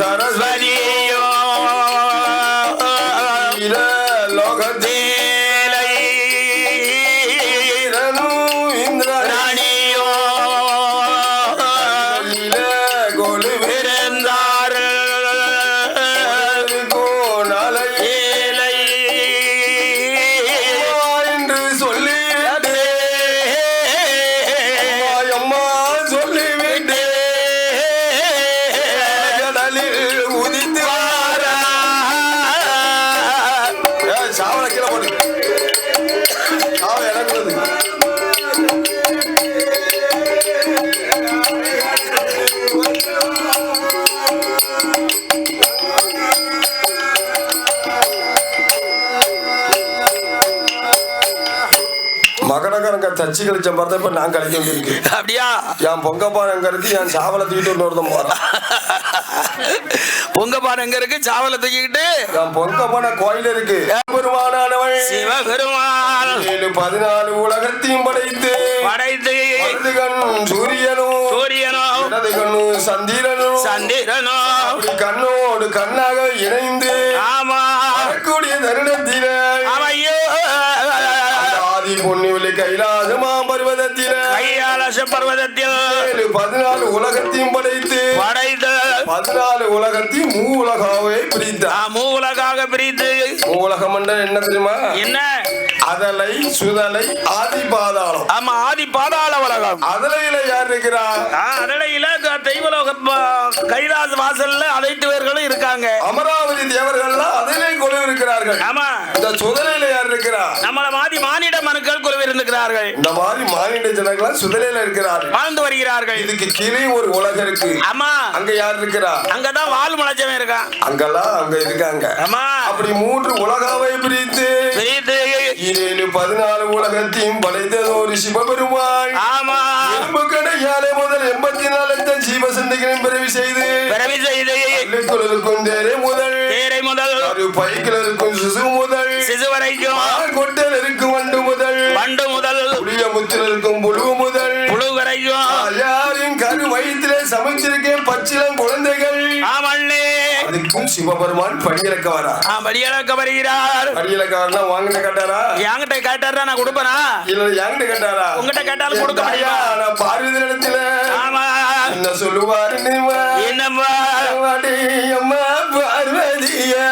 Zaraz vanio, oh. ile logodin. தச்சு கழிச்ச மாதிரி இப்ப நான் கழிக்க வேண்டியிருக்கு. அப்படியா? என் பொங்கப்பான் எங்க இருக்கு என் சாவலை தூக்கிட்டு இன்னொருத்தன் போறான். பொங்க பானை எங்க இருக்கு? சாவலை தூக்கிக்கிட்டு? என் பொங்கப்பான கோயில் இருக்கு. பெருமானானவன் சிவபெருமான். ஏழு பதினாலு உலகத்தையும் படைத்து. படைத்து. சூரியனும். சூரியனோ இடது கண்ணு சந்திரனும். சந்திரனோ அப்படி கண்ணோடு கண்ணாக இணைந்து ஆதி பொன்னிவிலை கைலாசமா பருவதத்தில. கையாலச பர்வதத்தில் ஏழு பதினாலு உலகத்தையும் படைத்து படைத்த பதினாலு உலகத்தையும் மூ உலகாவே பிரித்தார் மூலகாக பிரித்து. மூ உலகம் என்றால் என்ன தெரியுமா? என்ன? அதலை சுதலை ஆதி பாதாளம் ஆமா ஆதி பாதாள உலகம். அதலையில யார் இருக்கிறா? அதடையில தெய்வலோக கைலாச வாசல்ல அனைத்து பேர்களும் இருக்காங்க. அமராவதி தேவர்கள்லாம் அதிலே கொண்டு இருக்கிறார்கள். ஆமா. இந்த சுதலையில யார் இருக்கிறா? நம்மள மாதிரி மானிட குழுவிருந்துகிறார்கள் இந்த மாதிரி மாநில ஜனங்களாம் சுதலையில இருக்கிறார்கள். வாழ்ந்து வருகிறார்கள். இதுக்கு கீழே ஒரு உலகம் இருக்கு. ஆமா அங்க யார் இருக்கிறா? அங்கதான் வால் முளைச்சவன் இருக்கான். அங்கெல்லாம் அங்க இருக்காங்க. ஆமா அப்படி மூன்று உலகாவை பிரித்து பிரித்து ஏழு பதினாலு உலகத்தையும் படைத்தது ஒரு சிவபெருமான். ஆமா. எறும்பு கடையாலே முதல் எண்பத்தி நாலு லட்சம் ஜீவசந்திகளையும் பிறவி செய்து பிறவி செய்து இருக்கும் தேரை முதல் தேரை முதல் ஒரு பைக்கில் இருக்கும் அதுக்கும் சிவபெருமான் படியிலக்க வரா ஆ படியளக்க வருகிறார். படியிலக்க வரனா வாங்கிட்டு கேட்டாரா? என்கிட்ட கேட்டாரா நான் கொடுப்பனா? இல்ல என்கிட்ட கேட்டாரா? உங்ககிட்ட கேட்டாலும் கொடுக்க ஐயா, முடியுமா நான் பார்வதி இடத்துல ஆமா. என்ன சொல்லுவாரு? என்னம்மா? அம்மா பார்வதியே.